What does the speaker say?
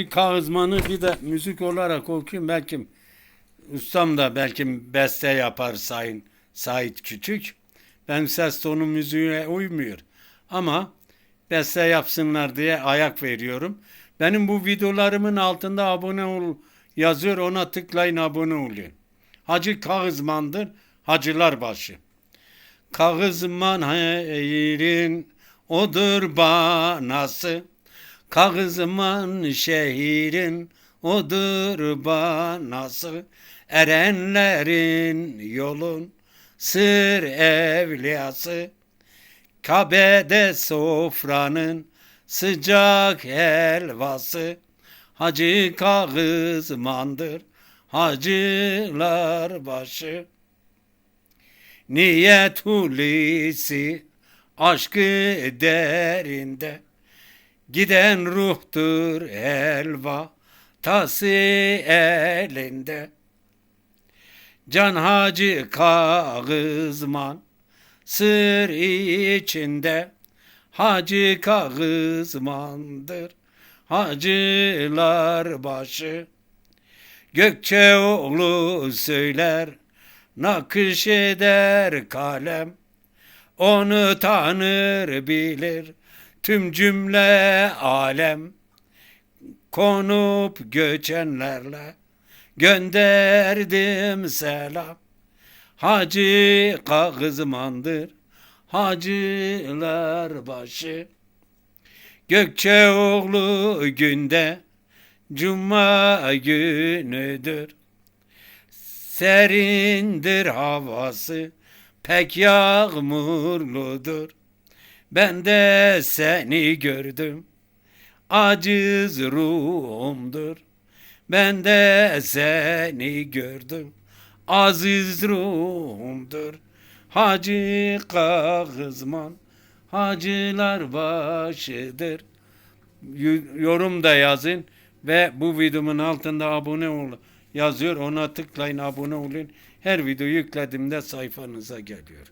Bir kağızmanı bir de müzik olarak okuyayım. Belki ustam da belki beste yapar Sayın Sait Küçük. Ben ses tonu müziğe uymuyor. Ama beste yapsınlar diye ayak veriyorum. Benim bu videolarımın altında abone ol yazıyor. Ona tıklayın abone olun. Hacı Kağızman'dır. Hacılar başı. Kağızman hayrin odur banası. Kağızman şehrin odur banası. Erenlerin yolun sır evliyası. Kabe'de sofranın sıcak helvası. Hacı Kağızman'dır hacılar başı. Niyet hulisi aşkı derinde Giden ruhtur elva tası elinde. Can Hacı Kağızman sır içinde. Hacı Kağızman'dır hacılar başı. Gökçeoğlu söyler nakış eder kalem. Onu tanır bilir tüm cümle alem. Konup göçenlerle gönderdim selam. Hacı Kağızman'dır hacılar başı. Gökçeoğlu günde Cuma günüdür. Serindir havası pek yağmurludur Ben de seni gördüm Aciz ruhumdur Ben de seni gördüm Aziz ruhumdur Hacı Kağızman Hacılar başıdır yorum da yazın ve bu videomun altında abone ol yazıyor. Ona tıklayın abone olun. Her video yüklediğimde sayfanıza geliyor.